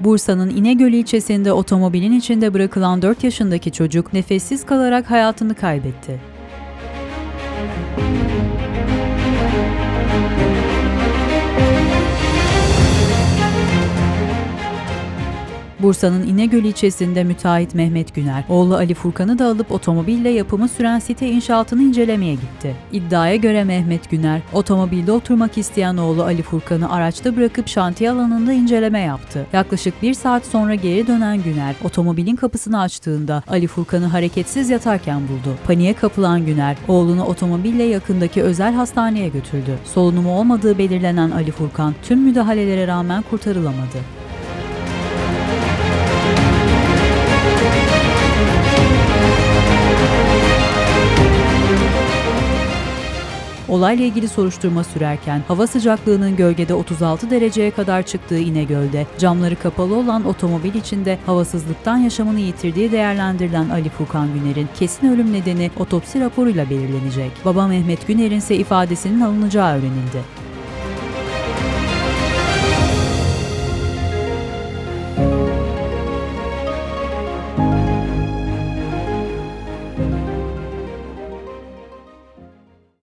Bursa'nın İnegöl ilçesinde otomobilin içinde bırakılan 4 yaşındaki çocuk nefessiz kalarak hayatını kaybetti. Bursa'nın İnegöl ilçesinde müteahhit Mehmet Güner, oğlu Ali Furkan'ı da alıp otomobille yapımı süren site inşaatını incelemeye gitti. İddiaya göre Mehmet Güner, otomobilde oturmak isteyen oğlu Ali Furkan'ı araçta bırakıp şantiye alanında inceleme yaptı. Yaklaşık bir saat sonra geri dönen Güner, otomobilin kapısını açtığında Ali Furkan'ı hareketsiz yatarken buldu. Paniğe kapılan Güner, oğlunu otomobille yakındaki özel hastaneye götürdü. Solunumu olmadığı belirlenen Ali Furkan, tüm müdahalelere rağmen kurtarılamadı. Olayla ilgili soruşturma sürerken hava sıcaklığının gölgede 36 dereceye kadar çıktığı İnegöl'de camları kapalı olan otomobil içinde havasızlıktan yaşamını yitirdiği değerlendirilen Ali Furkan Güner'in kesin ölüm nedeni otopsi raporuyla belirlenecek. Baba Mehmet Güner'in ise ifadesinin alınacağı öğrenildi.